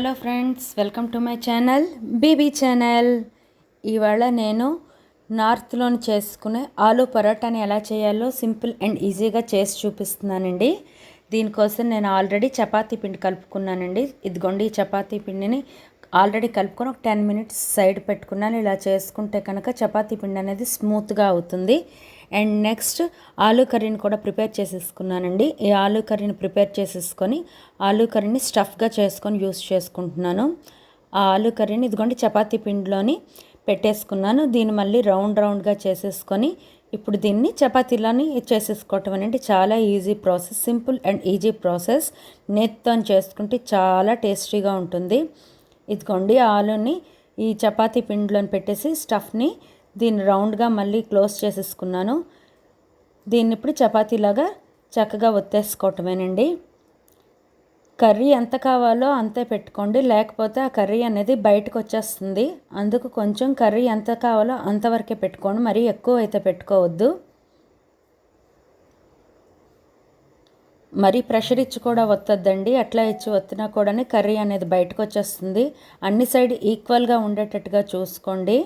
Hello friends welcome to my channel BB channel. ఇవాళ నేను నార్త్లోని చేసుకునే ఆలూ పరోటాని ఎలా చేయాలో సింపుల్ అండ్ ఈజీగా చేసి చూపిస్తున్నానండి. దీనికోసం నేను ఆల్రెడీ చపాతీ పిండి కలుపుకున్నానండి. ఇదిగోండి ఈ చపాతీ పిండిని ఆల్రెడీ కలుపుకొని ఒక టెన్ మినిట్స్ సైడ్ పెట్టుకున్నాను. ఇలా చేసుకుంటే కనుక చపాతీ పిండి అనేది స్మూత్గా అవుతుంది. అండ్ నెక్స్ట్ ఆలూ కర్రీని కూడా ప్రిపేర్ చేసేసుకున్నానండి. ఈ ఆలూ కర్రీని ప్రిపేర్ చేసేసుకొని ఆలూ కర్రీని స్టఫ్గా చేసుకొని యూస్ చేసుకుంటున్నాను. ఆ ఆలూ కర్రీని ఇదిగోండి చపాతీ పిండిలోని పెట్టేసుకున్నాను. దీన్ని మళ్ళీ రౌండ్ రౌండ్గా చేసేసుకొని ఇప్పుడు దీన్ని చపాతీలోని చేసేసుకోవటం అనేది చాలా easy process simple and easy process. నెత్తో చేసుకుంటే చాలా టేస్టీగా ఉంటుంది. ఇదిగోండి ఆలుని ఈ చపాతీ పిండిలోని పెట్టేసి స్టఫ్ని దీన్ని రౌండ్గా మళ్ళీ క్లోజ్ చేసేసుకున్నాను. దీన్ని ఇప్పుడు చపాతీలాగా చక్కగా ఒత్తేసుకోవటమేనండి. కర్రీ ఎంత కావాలో అంతే పెట్టుకోండి. లేకపోతే ఆ కర్రీ అనేది బయటకు వచ్చేస్తుంది అందుకు కొంచెం కర్రీ ఎంత కావాలో అంతవరకే పెట్టుకోండి. మరీ ఎక్కువ అయితే పెట్టుకోవద్దు. మరీ ప్రెషర్ ఇచ్చి కూడా వత్తద్దండి అట్లా ఇచ్చి వత్తినా కూడా కర్రీ అనేది బయటకు వచ్చేస్తుంది అన్ని సైడ్ ఈక్వల్గా ఉండేటట్టుగా చూసుకోండి.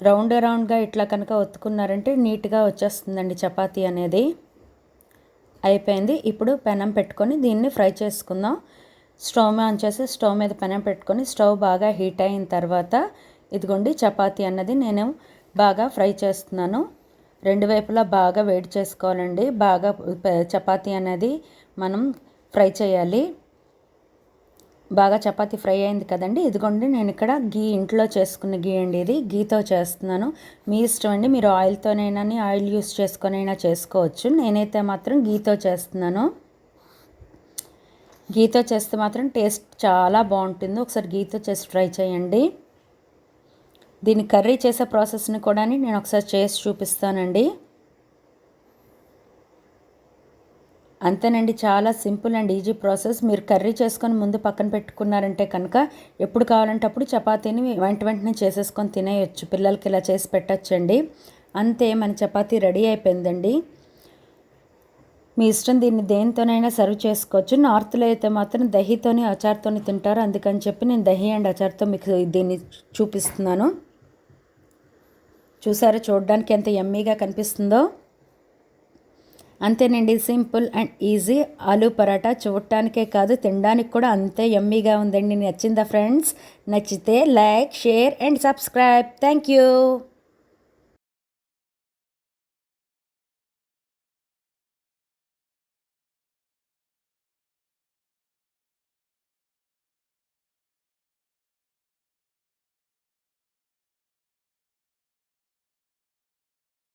రౌండ్ రౌండ్గా ఇట్లా కనుక ఒత్తుకున్నారంటే నీట్గా వచ్చేస్తుందండి చపాతీ అనేది. అయిపోయింది. ఇప్పుడు పెనం పెట్టుకొని దీన్ని ఫ్రై చేసుకుందాం. స్టవ్ ఆన్ చేసి స్టవ్ మీద పెనం పెట్టుకొని స్టవ్ బాగా హీట్ అయిన తర్వాత ఇదిగోండి చపాతీ అన్నది నేను బాగా ఫ్రై చేస్తున్నాను. రెండు వైపులా బాగా వేడి చేసుకోవాలండి. బాగా చపాతీ అనేది మనం ఫ్రై చేయాలి. బాగా చపాతీ ఫ్రై అయింది కదండి. ఇదిగోండి నేను ఇక్కడ గీ ఇంట్లో చేసుకున్న గీ అండి ఇది. గీతో చేస్తున్నాను. మీ ఇష్టం అండి. మీరు ఆయిల్తోనైనా ఆయిల్ యూస్ చేసుకొనైనా చేసుకోవచ్చు. నేనైతే మాత్రం గీతో చేస్తున్నాను. గీతో చేస్తే మాత్రం టేస్ట్ చాలా బాగుంటుంది. ఒకసారి గీతో చేసి ట్రై చేయండి. దీన్ని కర్రీ చేసే ప్రాసెస్ని కూడా నేను ఒకసారి చేసి చూపిస్తానండి. అంతేనండి చాలా సింపుల్ అండ్ ఈజీ ప్రాసెస్. మీరు కర్రీ చేసుకొని ముందు పక్కన పెట్టుకున్నారంటే కనుక ఎప్పుడు కావాలంటే అప్పుడు చపాతీని వెంట వెంటనే చేసేసుకొని తినేయచ్చు. పిల్లలకి ఇలా చేసి పెట్టచ్చండి. అంతే మన చపాతీ రెడీ అయిపోయిందండి. మీ ఇష్టం దీన్ని దేనితోనైనా సర్వ్ చేసుకోవచ్చు. నార్త్లో అయితే మాత్రం దహితోని అచార్తోని తింటారు. అందుకని చెప్పి నేను దహి అండ్ అచార్తో మీకు దీన్ని చూపిస్తున్నాను. చూసారా చూడడానికి ఎంత ఎమ్మీగా కనిపిస్తుందో. అంతేనండి simple and easy. Aloo paratha చూడటానికే కాదు తినడానికి కూడా అంతే ఎమ్మీగా ఉందండి. నచ్చిందా ఫ్రెండ్స్? నచ్చితే like share and subscribe. Thank you.